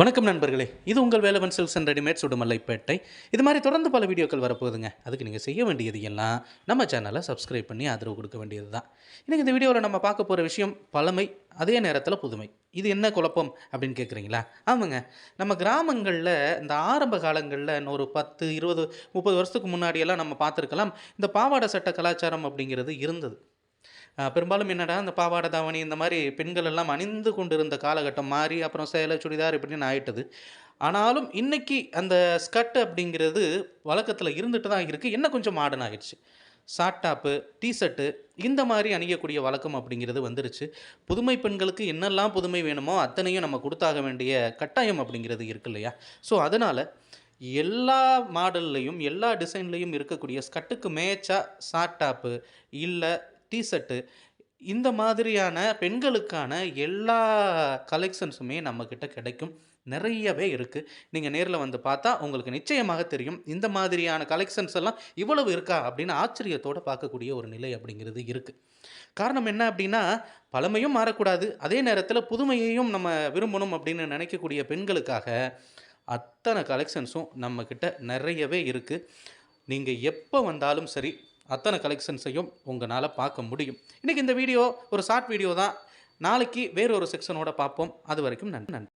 வணக்கம் நண்பர்களே. இது உங்கள் Velavan silks and readymade Sudumallaipettai. இது மாதிரி தொடர்ந்து பல வீடியோக்கள் வரப்போகுதுங்க. அதுக்கு நீங்கள் செய்ய வேண்டியது எல்லாம் நம்ம சேனலை சப்ஸ்கிரைப் பண்ணி ஆதரவு கொடுக்க வேண்டியது தான் இன்றைக்கி இந்த வீடியோவில் நம்ம பார்க்க போகிற விஷயம் பழமை அதே நேரத்தில் புதுமை. இது என்ன குழப்பம் அப்படின்னு கேட்குறீங்களா ஆமாங்க. நம்ம கிராமங்களில் இந்த ஆரம்ப காலங்களில் இன்னொரு பத்து இருபது முப்பது வருஷத்துக்கு முன்னாடியெல்லாம் நம்ம பார்த்துருக்கலாம். இந்த பாவாடை சட்ட கலாச்சாரம் அப்படிங்கிறது இருந்தது. பெரும்பாலும் என்னடா இந்த பாவாடை தாவணி இந்த மாதிரி பெண்கள் எல்லாம் அணிந்து கொண்டிருந்த காலகட்டம் மாறி அப்புறம் சேலை சுடிதார் இப்படின்னு ஆயிட்டது. ஆனாலும் இன்றைக்கி அந்த ஸ்கர்ட் அப்படிங்கிறது வழக்கத்தில் இருந்துட்டு தான் இருக்குது என்ன கொஞ்சம் மாடர்ன் ஆகிடுச்சு ஷார்ட் டாப்பு டிஷர்ட்டு இந்த மாதிரி அணியக்கூடிய வழக்கம் அப்படிங்கிறது வந்துருச்சு. புதுமை பெண்களுக்கு என்னெல்லாம் புதுமை வேணுமோ அத்தனையும் நம்ம கொடுத்தாக வேண்டிய கட்டாயம் அப்படிங்கிறது இருக்கு இல்லையா? ஸோ அதனால் எல்லா மாடல்லையும் எல்லா டிசைன்லேயும் இருக்கக்கூடிய ஸ்கட்டுக்கு மேட்சாக ஷார்ட் டாப்பு இல்லை டிஷர்ட்டு இந்த மாதிரியான பெண்களுக்கான எல்லா கலெக்ஷன்ஸுமே நம்மக்கிட்ட கிடைக்கும். நிறையவே இருக்குது நீங்கள் நேரில் வந்து பார்த்தா உங்களுக்கு நிச்சயமாக தெரியும். இந்த மாதிரியான கலெக்ஷன்ஸ் எல்லாம் இவ்வளவு இருக்கா அப்படின்னு ஆச்சரியத்தோடு பார்க்கக்கூடிய ஒரு நிலை அப்படிங்கிறது இருக்குது காரணம் என்ன அப்படின்னா பழமையும் மாறக்கூடாது. அதே நேரத்தில் புதுமையையும் நம்ம விரும்பணும் அப்படின்னு நினைக்கக்கூடிய பெண்களுக்காக அத்தனை கலெக்ஷன்ஸும் நம்மக்கிட்ட நிறையவே இருக்குது நீங்கள் எப்போ வந்தாலும் சரி அத்தனை கலெக்ஷன்ஸையும் உங்களால் பார்க்க முடியும். இன்றைக்கி இந்த வீடியோ ஒரு ஷார்ட் வீடியோ தான். நாளைக்கு வேறொரு செக்ஷனோட பார்ப்போம். அது வரைக்கும் நன்றி நன்றி.